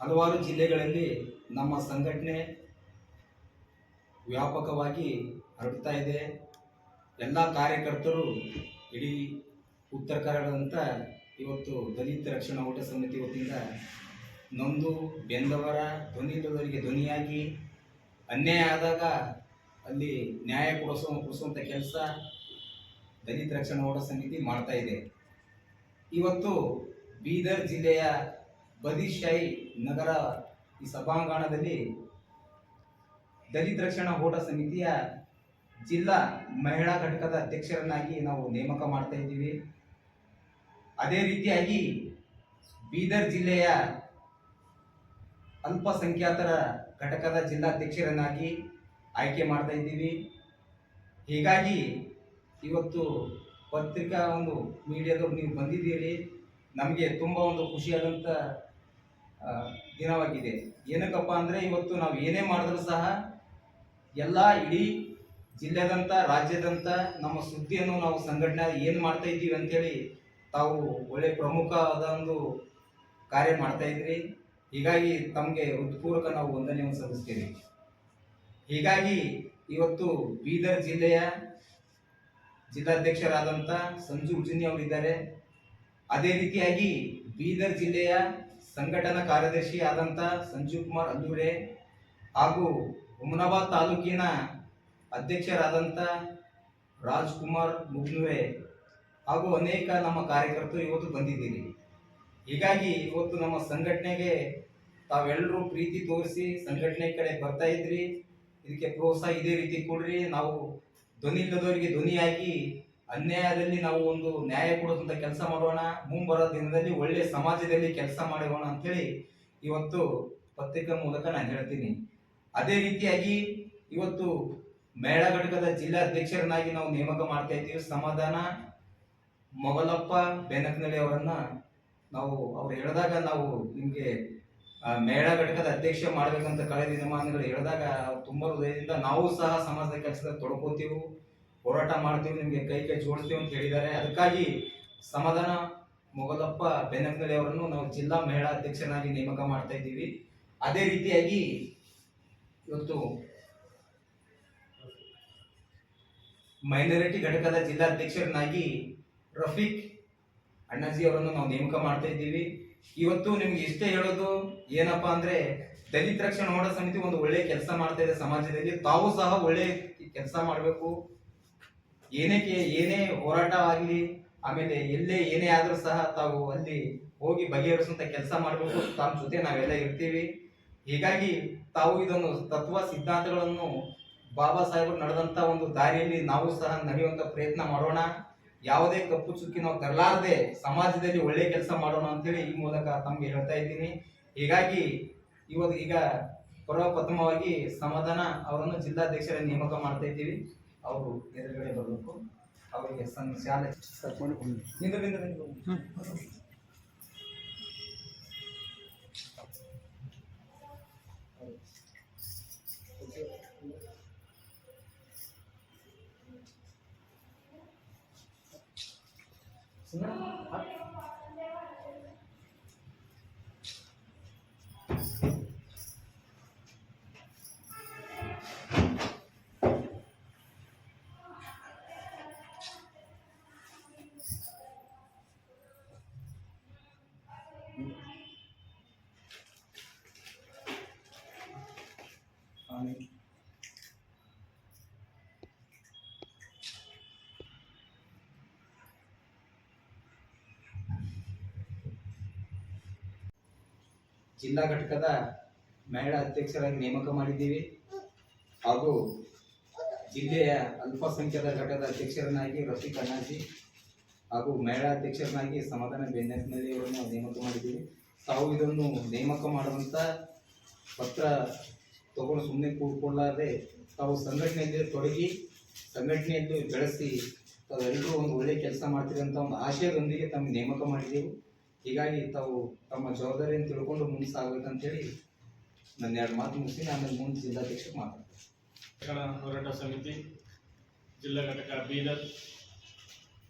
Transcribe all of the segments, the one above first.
ಹಲವಾರು ಜಿಲ್ಲೆಗಳಲ್ಲಿ ನಮ್ಮ ಸಂಘಟನೆ ವ್ಯಾಪಕವಾಗಿ ಹರಡ್ತಾ ಇದೆ. ಎಲ್ಲ ಕಾರ್ಯಕರ್ತರು ಇಡೀ ಉತ್ತರ ಕನ್ನಡದಂತ ಇವತ್ತು ದಲಿತ ರಕ್ಷಣಾ ಓಟ ಸಮಿತಿ ವತಿಯಿಂದ ನೊಂದು, ಬೆಂದವರ ಧ್ವನಿಲ್ಲದವರಿಗೆ ಧ್ವನಿಯಾಗಿ ಅನ್ಯಾಯ ಆದಾಗ ಅಲ್ಲಿ ನ್ಯಾಯ ಕೊಡಿಸೋ ಕೊಡಿಸುವಂಥ ಕೆಲಸ ದಲಿತ ರಕ್ಷಣಾ ಓಟ ಸಮಿತಿ ಮಾಡ್ತಾ ಇದೆ. ಇವತ್ತು ಬೀದರ್ ಜಿಲ್ಲೆಯ ಬದಿಶಾಹಿ ನಗರ ಈ ಸಭಾಂಗಣದಲ್ಲಿ ದಲಿತ ರಕ್ಷಣಾ ಓಟ ಸಮಿತಿಯ ಜಿಲ್ಲಾ ಮಹಿಳಾ ಘಟಕದ ಅಧ್ಯಕ್ಷರನ್ನಾಗಿ ನಾವು ನೇಮಕ ಮಾಡ್ತಾ ಇದ್ದೀವಿ. ಅದೇ ರೀತಿಯಾಗಿ ಬೀದರ್ ಜಿಲ್ಲೆಯ ಅಲ್ಪಸಂಖ್ಯಾತರ ಘಟಕದ ಜಿಲ್ಲಾಧ್ಯಕ್ಷರನ್ನಾಗಿ ಆಯ್ಕೆ ಮಾಡ್ತಾ ಇದ್ದೀವಿ. ಹೀಗಾಗಿ ಇವತ್ತು ಪತ್ರಿಕಾ ಒಂದು ಮೀಡಿಯಾದವ್ರು ನೀವು ಬಂದಿದ್ದೀರಿ, ನಮಗೆ ತುಂಬ ಒಂದು ಖುಷಿಯಾದಂಥ ದಿನವಾಗಿದೆ. ಏನಕ್ಕಪ್ಪ ಅಂದರೆ ಇವತ್ತು ನಾವು ಏನೇ ಮಾಡಿದ್ರೂ ಸಹ, ಎಲ್ಲ ಇಡೀ ಜಿಲ್ಲೆದಂಥ ರಾಜ್ಯದಂಥ ನಮ್ಮ ಸುದ್ದಿಯನ್ನು ನಾವು ಸಂಘಟನೆ ಏನು ಮಾಡ್ತಾ ಇದ್ದೀವಿ ಅಂತೇಳಿ ತಾವು ಒಳ್ಳೆ ಪ್ರಮುಖವಾದ ಒಂದು ಕಾರ್ಯ ಮಾಡ್ತಾ ಇದ್ರಿ. ಹೀಗಾಗಿ ತಮಗೆ ಹೃತ್ಪೂರ್ವಕ ನಾವು ವಂದನೆಯನ್ನು ಸಲ್ಲಿಸ್ತೀವಿ. ಹೀಗಾಗಿ ಇವತ್ತು ಬೀದರ್ ಜಿಲ್ಲೆಯ ಜಿಲ್ಲಾಧ್ಯಕ್ಷರಾದಂಥ ಸಂಜು ಉಜಿನಿ ಅವರಿದ್ದಾರೆ. ಅದೇ ರೀತಿಯಾಗಿ ಬೀದರ್ ಜಿಲ್ಲೆಯ ಸಂಘಟನಾ ಕಾರ್ಯದರ್ಶಿ ಆದಂಥ ಸಂಜೀವ್ ಕುಮಾರ್ ಅಲ್ಲೂರೆ ಹಾಗೂ ಹುಮನಾಬಾದ್ ತಾಲೂಕಿನ ಅಧ್ಯಕ್ಷರಾದಂಥ ರಾಜ್ಕುಮಾರ್ ಮುಗ್ನುವೆ ಹಾಗೂ ಅನೇಕ ನಮ್ಮ ಕಾರ್ಯಕರ್ತರು ಇವತ್ತು ಬಂದಿದ್ದೀರಿ. ಹೀಗಾಗಿ ಇವತ್ತು ನಮ್ಮ ಸಂಘಟನೆಗೆ ತಾವೆಲ್ಲರೂ ಪ್ರೀತಿ ತೋರಿಸಿ ಸಂಘಟನೆ ಕಡೆ ಬರ್ತಾ ಇದ್ರಿ. ಇದಕ್ಕೆ ಪ್ರೋತ್ಸಾಹ ಇದೇ ರೀತಿ ಕೊಡ್ರಿ. ನಾವು ಧ್ವನಿ ಇಲ್ಲದವರಿಗೆ ಧ್ವನಿಯಾಗಿ ಅನ್ಯಾಯದಲ್ಲಿ ನಾವು ಒಂದು ನ್ಯಾಯ ಕೊಡುವಂತ ಕೆಲಸ ಮಾಡೋಣ, ಮುಂಬರೋ ದಿನದಲ್ಲಿ ಒಳ್ಳೆ ಸಮಾಜದಲ್ಲಿ ಕೆಲಸ ಮಾಡೋಣ ಅಂತೇಳಿ ಇವತ್ತು ಪತ್ರಿಕೆ ಮೂಲಕ ನಾನು ಹೇಳ್ತೀನಿ. ಅದೇ ರೀತಿಯಾಗಿ ಇವತ್ತು ಮೇಳ ಘಟಕದ ಜಿಲ್ಲಾ ಅಧ್ಯಕ್ಷರನ್ನಾಗಿ ನಾವು ನೇಮಕ ಮಾಡ್ತಾ ಇದ್ದೀವಿ. ಸಮಾಧಾನ ಮೊಗಲಪ್ಪ ಬೆನಕನಳ್ಳಿ ಅವರನ್ನ ನಾವು ಅವ್ರು ಹೇಳಿದಾಗ ನಾವು ನಿಮಗೆ ಮಹಿಳಾ ಘಟಕದ ಅಧ್ಯಕ್ಷ ಮಾಡ್ಬೇಕಂತ ಕಳೆದ ದಿನಮಾನಗಳು ಹೇಳಿದಾಗ ತುಂಬಾ ಹೃದಯದಿಂದ ನಾವು ಸಹ ಸಮಾಜದ ಕೆಲಸದಲ್ಲಿ ತೊಡ್ಕೋತೀವಿ, ಹೋರಾಟ ಮಾಡ್ತೀವಿ, ನಿಮಗೆ ಕೈ ಕೈ ಜೋಡಿಸ್ತೀವಿ ಅಂತ ಹೇಳಿದ್ದಾರೆ. ಅದಕ್ಕಾಗಿ ಸಮಾಧಾನ ಮೊಗಲಪ್ಪ ಬೆನಕನಳ್ಳಿ ಅವರನ್ನು ನಾವು ಜಿಲ್ಲಾ ಮಹಿಳಾ ಅಧ್ಯಕ್ಷನಾಗಿ ನೇಮಕ ಮಾಡ್ತಾ ಇದ್ದೀವಿ. ಅದೇ ರೀತಿಯಾಗಿ ಇವತ್ತು ಮೈನಾರಿಟಿ ಘಟಕದ ಜಿಲ್ಲಾಧ್ಯಕ್ಷರನ್ನಾಗಿ ರಫೀಕ್ ಅಣ್ಣಾಜಿ ಅವರನ್ನು ನಾವು ನೇಮಕ ಮಾಡ್ತಾ ಇದ್ದೀವಿ. ಇವತ್ತು ನಿಮ್ಗೆ ಇಷ್ಟೇ ಹೇಳೋದು ಏನಪ್ಪಾ ಅಂದ್ರೆ ದಲಿತ ರಕ್ಷಣೆ ಹೋರಾಟ ಸಮಿತಿ ಒಂದು ಒಳ್ಳೆ ಕೆಲಸ ಮಾಡ್ತಾ ಇದೆ ಸಮಾಜದಲ್ಲಿ. ತಾವು ಸಹ ಒಳ್ಳೆ ಕೆಲಸ ಮಾಡಬೇಕು. ಏನೇ ಹೋರಾಟ ಏನೇ ಹೋರಾಟವಾಗಲಿ ಆಮೇಲೆ ಎಲ್ಲೇ ಏನೇ ಆದ್ರೂ ಸಹ ತಾವು ಅಲ್ಲಿ ಹೋಗಿ ಬಗೆಹರಿಸುವಂತ ಕೆಲಸ ಮಾಡಬೇಕು. ತಮ್ಮ ಜೊತೆ ನಾವೆಲ್ಲ ಇರ್ತೀವಿ. ಹೀಗಾಗಿ ತಾವು ಇದನ್ನು ತತ್ವ ಸಿದ್ಧಾಂತಗಳನ್ನು ಬಾಬಾ ಸಾಹೇಬರು ನಡೆದಂತ ಒಂದು ದಾರಿಯಲ್ಲಿ ನಾವು ಸಹ ನಡೆಯುವಂತ ಪ್ರಯತ್ನ ಮಾಡೋಣ. ಯಾವುದೇ ಕಪ್ಪು ಚುಕ್ಕಿ ನಾವು ತರಲಾರದೆ ಸಮಾಜದಲ್ಲಿ ಒಳ್ಳೆ ಕೆಲಸ ಮಾಡೋಣ ಅಂತೇಳಿ ಈ ಮೂಲಕ ತಮ್ಗೆ ಹೇಳ್ತಾ ಇದ್ದೀನಿ. ಹೀಗಾಗಿ ಇವತ್ತು ಈಗ ಪ್ರಥಮವಾಗಿ ಸಮಾಧಾನ ಅವರನ್ನು ಜಿಲ್ಲಾಧ್ಯಕ್ಷರ ನೇಮಕ ಮಾಡ್ತಾ ಇದ್ದೀವಿ. ಅವರು ಎದುರುಗಡೆ ಬರಬೇಕು. ಅವರಿಗೆ ಸಣ್ಣ ಶಾಲೆ ಜಿಲ್ಲಾ ಘಟಕದ ಮಹಿಳಾ ಅಧ್ಯಕ್ಷರಾಗಿ ನೇಮಕ ಮಾಡಿದ್ದೀವಿ. ಹಾಗೂ ಜಿಲ್ಲೆಯ ಅಲ್ಪಸಂಖ್ಯಾತ ಘಟಕದ ಅಧ್ಯಕ್ಷರನ್ನಾಗಿ ರಫೀಕ್ ಅಣ್ಣಾಜಿ ಹಾಗೂ ಮಹಿಳಾ ಅಧ್ಯಕ್ಷರನ್ನಾಗಿ ಸಮಾಧಾನ ಬೆನ್ನತ್ನಲ್ಲಿ ಅವರನ್ನು ನೇಮಕ ಮಾಡಿದ್ದೀವಿ. ತಾವು ಇದನ್ನು ನೇಮಕ ಮಾಡುವಂಥ ಪತ್ರ ತಗೊಂಡು ಸುಮ್ಮನೆ ಕೂಡ್ಕೊಳ್ಳಾರದೆ ತಾವು ಸಂಘಟನೆಯಲ್ಲಿ ತೊಡಗಿ ಸಂಘಟನೆಯಲ್ಲಿ ಬೆಳೆಸಿ ತಾವೆಲ್ಲರೂ ಒಂದು ಒಳ್ಳೆಯ ಕೆಲಸ ಮಾಡ್ತೀರಿ ಅಂತ ಒಂದು ಆಶಯದೊಂದಿಗೆ ತಮಗೆ ನೇಮಕ ಮಾಡಿದ್ದೆವು. ಹೀಗಾಗಿ ತಾವು ತಮ್ಮ ಜವಾಬ್ದಾರಿಯನ್ನು ತಿಳ್ಕೊಂಡು ಮುಂದೆ ಸಾಗಬೇಕಂತೇಳಿ ನನ್ನ ಎರಡು ಮಾತು ಮುಗಿಸಿ ಆಮೇಲೆ ಮುಂದೆ ಜಿಲ್ಲಾಧ್ಯಕ್ಷಕ್ಕೆ ಮಾತಾಡ್ತೀನಿ ಹೋರಾಟ ಸಮಿತಿ, ಜಿಲ್ಲಾ ಘಟಕ ಬೀದರ್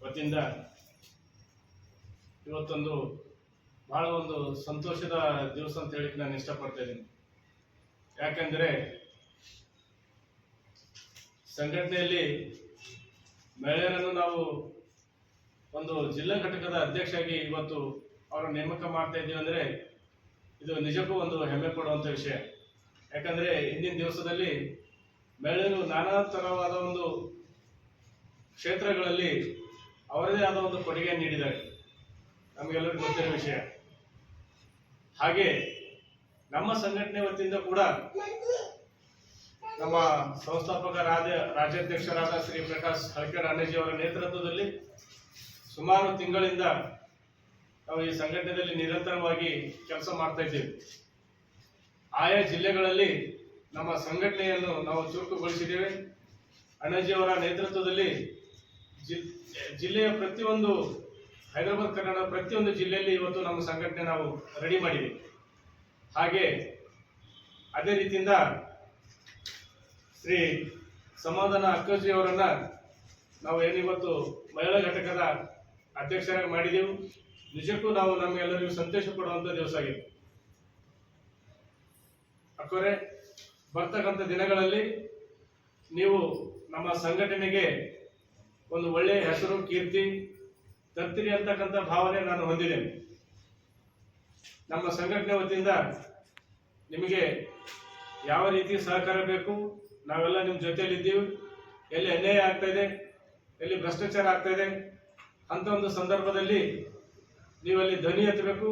ವತಿಯಿಂದ ಇವತ್ತೊಂದು ಬಹಳ ಒಂದು ಸಂತೋಷದ ದಿವಸ ಅಂತ ಹೇಳಿಕ್ಕೆ ನಾನು ಇಷ್ಟಪಡ್ತಾ ಇದ್ದೀನಿ. ಯಾಕಂದ್ರೆ ಸಂಘಟನೆಯಲ್ಲಿ ಮಹಿಳೆಯರನ್ನು ನಾವು ಒಂದು ಜಿಲ್ಲಾ ಘಟಕದ ಅಧ್ಯಕ್ಷರಾಗಿ ಇವತ್ತು ಅವರ ನೇಮಕ ಮಾಡ್ತಾ ಇದ್ದೀವಿ ಅಂದ್ರೆ ಇದು ನಿಜಕ್ಕೂ ಒಂದು ಹೆಮ್ಮೆ ಪಡುವಂತ ವಿಷಯ. ಯಾಕಂದ್ರೆ ಇಂದಿನ ದಿವಸದಲ್ಲಿ ಮಹಿಳೆಯರು ನಾನಾ ತರವಾದ ಒಂದು ಕ್ಷೇತ್ರಗಳಲ್ಲಿ ಅವರದೇ ಆದ ಒಂದು ಕೊಡುಗೆ ನೀಡಿದ್ದಾರೆ. ನಮಗೆಲ್ಲರಿಗೂ ಗೊತ್ತಿರೋ ವಿಷಯ. ಹಾಗೆ ನಮ್ಮ ಸಂಘಟನೆ ವತಿಯಿಂದ ಕೂಡ ನಮ್ಮ ಸಂಸ್ಥಾಪಕ ರಾಜ್ಯ ರಾಜ್ಯಾಧ್ಯಕ್ಷರಾದ ಶ್ರೀ ಪ್ರಕಾಶ್ ಹಳಕೆಡ್ ರಾಣೇಜಿ ಅವರ ನೇತೃತ್ವದಲ್ಲಿ ಸುಮಾರು ತಿಂಗಳಿಂದ ನಾವು ಈ ಸಂಘಟನೆಯಲ್ಲಿ ನಿರಂತರವಾಗಿ ಕೆಲಸ ಮಾಡ್ತಾ ಇದ್ದೇವೆ. ಆಯಾ ಜಿಲ್ಲೆಗಳಲ್ಲಿ ನಮ್ಮ ಸಂಘಟನೆಯನ್ನು ನಾವು ಚುರುಕುಗೊಳಿಸಿದ್ದೇವೆ. ಅಣ್ಣಾಜಿಯವರ ನೇತೃತ್ವದಲ್ಲಿ ಜಿಲ್ಲೆಯ ಪ್ರತಿಯೊಂದು, ಹೈದರಾಬಾದ್ ಕನ್ನಡ ಪ್ರತಿಯೊಂದು ಜಿಲ್ಲೆಯಲ್ಲಿ ಇವತ್ತು ನಮ್ಮ ಸಂಘಟನೆ ನಾವು ರೆಡಿ ಮಾಡಿದೆ ಹಾಗೆ ಅದೇ ರೀತಿಯಿಂದ ಶ್ರೀ ಸಮಾಧಾನ ಅಕ್ಕಜಿ ಅವರನ್ನ ನಾವು ಏನಿವತ್ತು ಮಹಿಳಾ ಘಟಕದ ಅಧ್ಯಕ್ಷರಾಗಿ ಮಾಡಿದೆವು. ನಿಜಕ್ಕೂ ನಾವು ನಮಗೆಲ್ಲರಿಗೂ ಸಂತೋಷ ಕೊಡುವಂತ ದಿವಸ ಆಗಿದೆ ಅಕ್ಕೋರೆ, ಬರ್ತಕ್ಕಂಥ ದಿನಗಳಲ್ಲಿ ನೀವು ನಮ್ಮ ಸಂಘಟನೆಗೆ ಒಂದು ಒಳ್ಳೆಯ ಹೆಸರು, ಕೀರ್ತಿ ತರ್ತೀರಿ ಅಂತಕ್ಕಂಥ ಭಾವನೆ ನಾನು ಹೊಂದಿದ್ದೇನೆ. ನಮ್ಮ ಸಂಘಟನೆ ವತಿಯಿಂದ ನಿಮಗೆ ಯಾವ ರೀತಿ ಸಹಕಾರ ಬೇಕು, ನಾವೆಲ್ಲ ನಿಮ್ಮ ಜೊತೆಯಲ್ಲಿದ್ದೀವಿ ಎಲ್ಲಿ ಅನ್ಯಾಯ ಆಗ್ತಾ ಇದೆ, ಎಲ್ಲಿ ಭ್ರಷ್ಟಾಚಾರ ಆಗ್ತಾ ಇದೆ ಅಂತ ಒಂದು ಸಂದರ್ಭದಲ್ಲಿ ನೀವು ಅಲ್ಲಿ ಧ್ವನಿ ಎತ್ತಬೇಕು.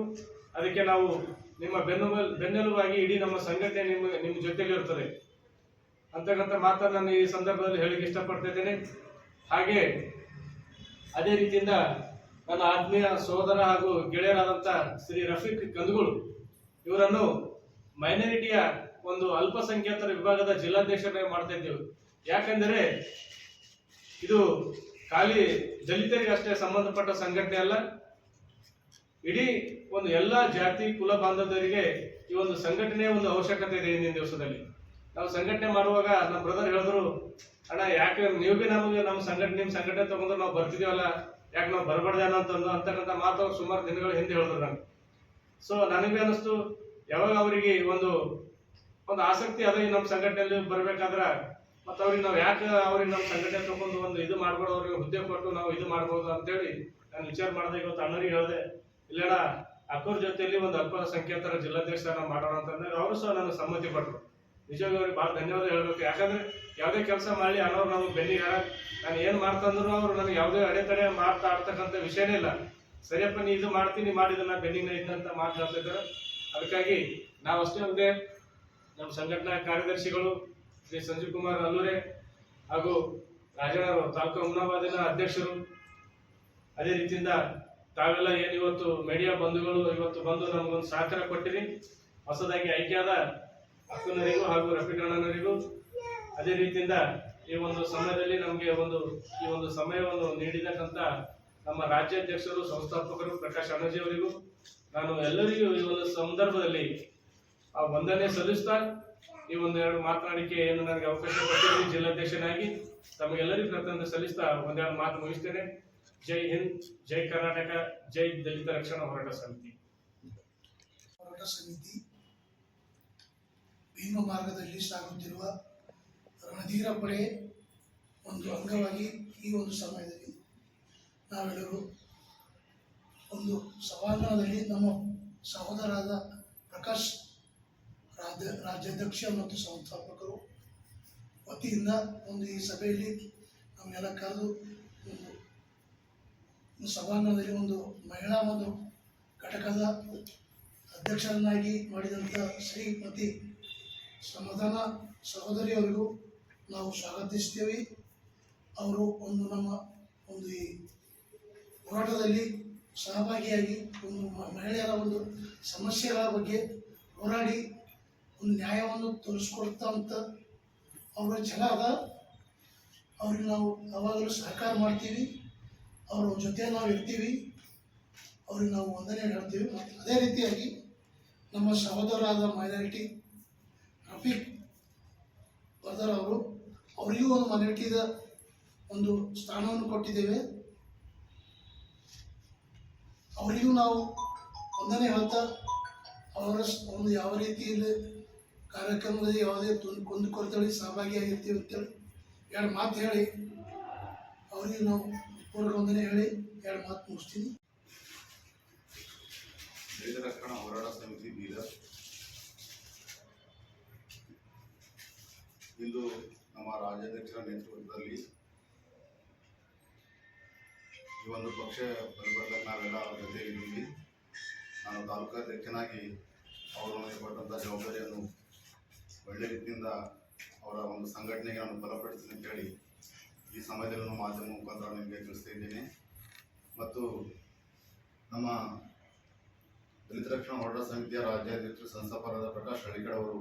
ಅದಕ್ಕೆ ನಾವು ನಿಮ್ಮ ಬೆನ್ನು ಬೆನ್ನೆಲುಬಾಗಿ ಇಡೀ ನಮ್ಮ ಸಂಘಟನೆ ನಿಮ್ಮ ನಿಮ್ಮ ಜೊತೆಯಲ್ಲಿ ಇರ್ತದೆ. ಅಂತಕ್ಕಂಥ ಮಾತನ್ನು ನಾನು ಈ ಸಂದರ್ಭದಲ್ಲಿ ಹೇಳಿಕ್ಕೆ ಇಷ್ಟಪಡ್ತಾ ಇದ್ದೇನೆ. ಹಾಗೆ ಅದೇ ರೀತಿಯಿಂದ ನನ್ನ ಆತ್ಮೀಯ ಸೋದರ ಹಾಗೂ ಗೆಳೆಯರಾದಂಥ ಶ್ರೀ ರಫೀಕ್ ಕಂದಗುಳು, ಇವರನ್ನು ಮೈನಾರಿಟಿಯ ಒಂದು ಅಲ್ಪಸಂಖ್ಯಾತರ ವಿಭಾಗದ ಜಿಲ್ಲಾಧ್ಯಕ್ಷರೇ ಮಾಡ್ತಾ ಇದ್ದೇವೆ. ಯಾಕೆಂದರೆ ಇದು ಖಾಲಿ ದಲಿತರಿಗೆ ಅಷ್ಟೇ ಸಂಬಂಧಪಟ್ಟ ಸಂಘಟನೆ ಅಲ್ಲ ಇಡೀ ಒಂದು ಎಲ್ಲ ಜಾತಿ, ಕುಲ ಬಾಂಧವರಿಗೆ ಈ ಒಂದು ಸಂಘಟನೆ ಒಂದು ಅವಶ್ಯಕತೆ ಇದೆ ಇಂದಿನ ದಿವಸದಲ್ಲಿ. ನಾವು ಸಂಘಟನೆ ಮಾಡುವಾಗ ನಮ್ಮ ಬ್ರದರ್ ಹೇಳಿದ್ರು, ಅಣ್ಣ, ಯಾಕೆ ನೀವು ಬಿ ನಮಗೆ ನಮ್ಮ ಸಂಘಟನೆ, ನಿಮ್ಮ ಸಂಘಟನೆ ತಗೊಂಡ್ರೆ ನಾವು ಬರ್ತಿದೀವಲ್ಲ, ಯಾಕೆ ನಾವು ಬರಬಾರ್ದೇನ ಅಂತಂದು? ಅಂತಕ್ಕಂಥ ಮಾತು ಸುಮಾರು ದಿನಗಳ ಹಿಂದೆ ಹೇಳಿದ್ರು ನಾನು ಸೊ ನನಗೆ ಅನಿಸ್ತು ಯಾವಾಗ ಅವರಿಗೆ ಒಂದು ಒಂದು ಆಸಕ್ತಿ ಅದ ನಮ್ಮ ಸಂಘಟನೆಯಲ್ಲಿ ಬರಬೇಕಾದ್ರೆ, ಮತ್ತು ಅವ್ರಿಗೆ ನಾವು ಯಾಕೆ ಅವ್ರಿಗೆ ನಮ್ಮ ಸಂಘಟನೆ ತಗೊಂಡು ಒಂದು ಇದು ಮಾಡ್ಬೋದು ಅವ್ರಿಗೆ ಹುದ್ದೆ ಕೊಟ್ಟು ನಾವು ಇದು ಮಾಡ್ಬೋದು ಅಂತೇಳಿ ನಾನು ವಿಚಾರ ಮಾಡಿದೆ, ಇವತ್ತು ಅಣ್ಣರಿಗೆ ಹೇಳಿದೆ. ಇಲ್ಲಣ್ಣ, ಅಕ್ಕವ್ರ ಜೊತೆಯಲ್ಲಿ ಒಂದು ಅಲ್ಪಸಂಖ್ಯಾತರ ಜಿಲ್ಲಾಧ್ಯಕ್ಷರನ್ನ ಮಾಡೋಣ ಅಂತಂದ್ರೆ ಅವರು ಸಹ ನನಗೆ ಸಮ್ಮತಿ ಪಟ್ಟರು ನಿಜವಾಗಿ ಅವ್ರಿಗೆ ಭಾಳ ಧನ್ಯವಾದ ಹೇಳ್ಬೇಕು. ಯಾಕಂದ್ರೆ ಯಾವುದೇ ಕೆಲಸ ಮಾಡಲಿ ಅನ್ನೋರು ನಮಗೆ ಬೆನ್ನಿಗಾರ ನಾನು ಏನ್ ಮಾಡ್ತಂದ್ರು ಅವ್ರು ನನಗೆ ಯಾವುದೇ ಅಡೆತಡೆ ಮಾಡ್ತಾ ಆಡ್ತಕ್ಕಂಥ ವಿಷಯನೇ ಇಲ್ಲ. ಸರಿಯಪ್ಪ, ನೀ ಇದು ಮಾಡ್ತೀನಿ ಮಾಡಿದನ್ನ ಬೆನ್ನಿನ ಇದ್ದಂತ ಮಾತಾಡ್ತಿದ್ದಾರೆ ಅದಕ್ಕಾಗಿ ನಾವು ಅಷ್ಟೇ ಅಲ್ಲದೆ ನಮ್ಮ ಸಂಘಟನಾ ಕಾರ್ಯದರ್ಶಿಗಳು ಶ್ರೀ ಸಂಜೀವ್ ಕುಮಾರ್ ಅಲ್ಲೂರೆ ಹಾಗೂ ರಾಜಣ್ಣ ತಾಲೂಕು ಅಮ್ನಾಬಾದಿನ ಅಧ್ಯಕ್ಷರು, ಅದೇ ರೀತಿಯಿಂದ ತಾವೆಲ್ಲ ಏನು ಇವತ್ತು ಮೀಡಿಯಾ ಬಂಧುಗಳು, ಇವತ್ತು ಬಂದು ನಮಗೊಂದು ಸಹಕಾರ ಕೊಟ್ಟಿರಿ. ಹೊಸದಾಗಿ ಆಯ್ಕೆಯಾದ ಅಕ್ಕನವರಿಗೂ ಹಾಗೂ ರಫೀಕಣ್ಣನವರಿಗೂ ಅದೇ ರೀತಿಯಿಂದ ಈ ಒಂದು ಸಮಯದಲ್ಲಿ ನಮಗೆ ಒಂದು, ಈ ಒಂದು ಸಮಯವನ್ನು ನೀಡಿದಕ್ಕಂಥ ನಮ್ಮ ರಾಜ್ಯಾಧ್ಯಕ್ಷರು, ಸಂಸ್ಥಾಪಕರು ಪ್ರಕಾಶ್ ಅಣ್ಣಜಿ ಅವರಿಗೂ ನಾನು ಎಲ್ಲರಿಗೂ ಈ ಒಂದು ಸಂದರ್ಭದಲ್ಲಿ ಆ ವಂದನೆ ಸಲ್ಲಿಸ್ತಾ ಈ ಒಂದು ಎರಡು ಮಾತನಾಡಿಕೆ ಏನು ನನಗೆ ಅವಕಾಶ ಕೊಟ್ಟಿದ್ದೀನಿ ಜಿಲ್ಲಾಧ್ಯಕ್ಷನಾಗಿ. ತಮಗೆಲ್ಲರಿಗೂ ಕೃತಜ್ಞತೆ ಸಲ್ಲಿಸ್ತಾ ಒಂದೆರಡು ಮಾತು ಮುಗಿಸ್ತೇನೆ. ಜೈ ಹಿಂದ್, ಜೈ ಕರ್ನಾಟಕ, ಜೈ ದಲಿತ ರಕ್ಷಣಾ ಹೋರಾಟ ಸಮಿತಿ. ಹೋರಾಟ ಸಮಿತಿ ಭೀಮ ಮಾರ್ಗದಲ್ಲಿ ಸಾಗುತ್ತಿರುವ ರಣಧೀರ ಪಡೆ ಒಂದು ಅಂಗವಾಗಿ ಈ ಒಂದು ಸಮಯದಲ್ಲಿ ನಾವೆಲ್ಲರೂ ಒಂದು ಸವಾಲಿನಲ್ಲಿ ನಮ್ಮ ಸಹೋದರಾದ ಪ್ರಕಾಶ್ ರಾಜ್ಯ ರಾಜ್ಯಾಧ್ಯಕ್ಷ ಮತ್ತು ಸಂಸ್ಥಾಪಕರು ವತಿಯಿಂದ ಒಂದು ಈ ಸಭೆಯಲ್ಲಿ ನಮ್ಮೆಲ್ಲ ಕರೆದು ಸಭಾಂಗಣದಲ್ಲಿ ಒಂದು ಮಹಿಳಾ ಒಂದು ಘಟಕದ ಅಧ್ಯಕ್ಷರನ್ನಾಗಿ ಮಾಡಿದಂಥ ಶ್ರೀಮತಿ ಸಮಾಧಾನ ಸಹೋದರಿಯವರಿಗೂ ನಾವು ಸ್ವಾಗತಿಸ್ತೇವೆ. ಅವರು ಒಂದು ನಮ್ಮ ಒಂದು ಈ ಹೋರಾಟದಲ್ಲಿ ಸಹಭಾಗಿಯಾಗಿ ಒಂದು ಮಹಿಳೆಯರ ಒಂದು ಸಮಸ್ಯೆಗಳ ಬಗ್ಗೆ ಹೋರಾಡಿ ಒಂದು ನ್ಯಾಯವನ್ನು ತೋರಿಸ್ಕೊಡ್ತಾ ಅಂತ ಅವರ ಜನ ಅದ. ಅವ್ರಿಗೆ ನಾವು ಯಾವಾಗಲೂ ಸಹಕಾರ ಮಾಡ್ತೀವಿ. ಅವ್ರ ಜೊತೆ ನಾವು ಇರ್ತೀವಿ. ಅವ್ರಿಗೆ ನಾವು ವಂದನೆ ಹೇಳ್ತೀವಿ. ಮತ್ತು ಅದೇ ರೀತಿಯಾಗಿ ನಮ್ಮ ಸಹೋದರರಾದ ಮೈನಾರಿಟಿ ರಫೀಕ್ ಬರ್ದರ್ ಅವರು, ಅವರಿಗೂ ಒಂದು ಮೈನಾರಿಟಿದ ಒಂದು ಸ್ಥಾನವನ್ನು ಕೊಟ್ಟಿದ್ದೇವೆ. ಅವರಿಗೂ ನಾವು ಒಂದನೇ ಹೇಳ್ತಾ, ಅವರ ಒಂದು ಯಾವ ರೀತಿಯಲ್ಲಿ ಕಾರ್ಯಕ್ರಮದಲ್ಲಿ ಯಾವುದೇ ತೊಂದ್ ಕುಂದುಕೊರತೆಗಳಿಗೆ ಸಹಭಾಗಿಯಾಗಿರ್ತೀವಿ ಅಂತೇಳಿ ಎರಡು ಮಾತು ಹೇಳಿ, ಅವರಿಗೂ ನಾವು ಪೂರ್ವ ಒಂದನೇ ಹೇಳಿ, ಎರಡು ಮಾತು ಮುಗಿಸ್ತೀನಿ. ರಕ್ಷಣಾ ಹೋರಾಟ ಸಮಿತಿ ಬೀದರ್. ಇಂದು ನಮ್ಮ ರಾಜ್ಯಾಧ್ಯಕ್ಷರ ನೇತೃತ್ವದಲ್ಲಿ ಈ ಒಂದು ಪಕ್ಷ ಪರಿವರ್ತನೆ ನಾವೆಲ್ಲ ಅವ್ರ ಜೊತೆಗಿದ್ದೀವಿ ನಾನು ತಾಲೂಕಾಧ್ಯಕ್ಷನಾಗಿ ಅವರು ನನಗೆ ಕೊಟ್ಟಂಥ ಜವಾಬ್ದಾರಿಯನ್ನು ಒಳ್ಳೆ ರೀತಿಯಿಂದ ಅವರ ಒಂದು ಸಂಘಟನೆಗೆ ನಾನು ಬಲಪಡಿಸ್ತೀನಿ ಅಂತ ಹೇಳಿ ಈ ಸಮಾಜವನ್ನು ನಾನು ಮಾಧ್ಯಮ ಮುಖಾಂತರ ನಿಮಗೆ ತಿಳಿಸ್ತಾ ಮತ್ತು ನಮ್ಮ ದಲಿತ ರಕ್ಷಣಾ ಹೋರಾಟ ಸಮಿತಿಯ ರಾಜ್ಯಾಧ್ಯಕ್ಷರು ಸಂಸ್ಥಾಪಕರಾದ ಪ್ರಕಾಶ್ ಹಳ್ಳಿಕಡ್ ಅವರು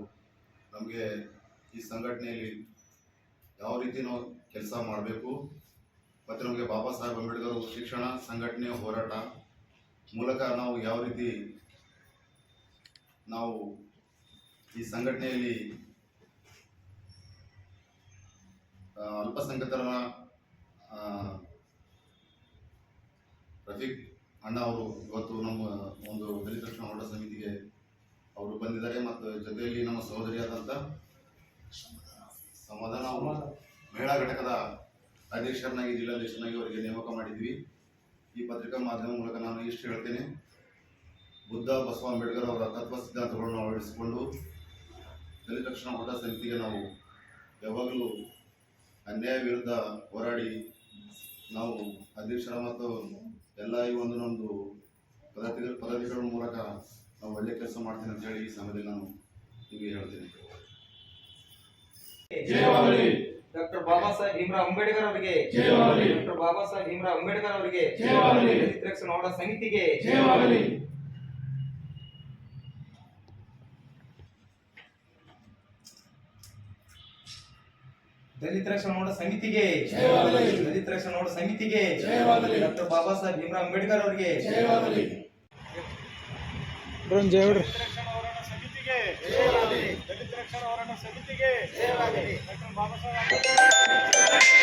ನಮಗೆ ಈ ಸಂಘಟನೆಯಲ್ಲಿ ಯಾವ ರೀತಿ ನಾವು ಕೆಲಸ ಮಾಡಬೇಕು ಮತ್ತು ನಮಗೆ ಬಾಬಾ ಸಾಹೇಬ್ ಅಂಬೇಡ್ಕರ್ ಶಿಕ್ಷಣ ಸಂಘಟನೆ ಹೋರಾಟ ಮೂಲಕ ನಾವು ಯಾವ ರೀತಿ ನಾವು ಈ ಸಂಘಟನೆಯಲ್ಲಿ ಆ, ಅಲ್ಪಸಂಖ್ಯಾತರ ರಫೀಕ್ ಅಣ್ಣ ಅವರು ಇವತ್ತು ನಮ್ಮ ಒಂದು ದಲಿತ ರಕ್ಷಣಾ ಹೋರಾಟ ಸಮಿತಿಗೆ ಅವರು ಬಂದಿದ್ದಾರೆ ಮತ್ತು ಜೊತೆಯಲ್ಲಿ ನಮ್ಮ ಸಹೋದರಿಯಾದಂಥ ಸಮಾಧಾನ ಅವರು ಮಹಿಳಾ ಘಟಕದ ಅಧ್ಯಕ್ಷರನ್ನಾಗಿ ಜಿಲ್ಲಾಧ್ಯಕ್ಷರನ್ನಾಗಿ ಅವರಿಗೆ ನೇಮಕ ಮಾಡಿದ್ವಿ. ಈ ಪತ್ರಿಕಾ ಮಾಧ್ಯಮ ಮೂಲಕ ನಾನು ಇಷ್ಟು ಹೇಳ್ತೇನೆ. ಬುದ್ಧ ಬಸವ ಅಂಬೇಡ್ಕರ್ ಅವರ ತತ್ವ ಸಿದ್ಧಾಂತಗಳನ್ನು ಅಳವಡಿಸಿಕೊಂಡು ದಲಿತ ರಕ್ಷಣಾ ಹೋರಾಟ ಸಮಿತಿಗೆ ನಾವು ಯಾವಾಗಲೂ ಅನ್ಯಾಯ ವಿರುದ್ಧ ಹೋರಾಡಿ ನಾವು ಅಧ್ಯಕ್ಷರ ಮತ್ತು ಎಲ್ಲ ಈ ಒಂದು ನಮ್ಮದು ಪದಾಧಿಕಾರಿ ಪದಾಧಿಕಾರಿಗಳ ಮೂಲಕ ನಾವು ಒಳ್ಳೆ ಕೆಲಸ ಮಾಡ್ತೀನಿ ಅಂತ ಹೇಳಿ ಈ ಸಮಯದಲ್ಲಿ ನಾನು ನಿಮಗೆ ಹೇಳ್ತೀನಿ. ಜಯವಾಗಲಿ ಡಾಕ್ಟರ್ ಬಾಬಾ ಸಾಹೇಬ್ ಭೀಮರಾವ್ ಅಂಬೇಡ್ಕರ್ ಅವರಿಗೆ. ಜಯವಾಗಲಿ. ಡಾಕ್ಟರ್ ಬಾಬಾ ಸಾಹೇಬ್ ಭೀಮರಾವ್ ಅಂಬೇಡ್ಕರ್ ಅವರಿಗೆ. ರಕ್ಷಣಾ ಹೋರಾಟ ಸಮಿತಿಗೆ. ದಲಿತ ರಕ್ಷಣಾ ಹೋರಾಟ ಸಮಿತಿಗೆ ಜಯವಾಗಲಿ. ದಲಿತ ರಕ್ಷಣಾ ಹೋರಾಟ ಸಮಿತಿಗೆ ಜಯವಾಗಲಿ. ಡಾಕ್ಟರ್ ಬಾಬಾ ಸಾಹೇಬ್ ಭೀಮರಾವ್ ಅಂಬೇಡ್ಕರ್ ಅವರಿಗೆ. ಜಯವಾಗಲಿ ಜಯ ದಲಿತ ರಕ್ಷಣಾ ಹೋರಾಟ ಸಮಿತಿಗೆ ದಲಿತ ರಕ್ಷಣಾ ಹೋರಾಟ ಸಮಿತಿಗೆ ಡಾಕ್ಟರ್ ಬಾಬಾ ಸಾಹೇಬ್ ಅಂಬೇಡ್ಕರ್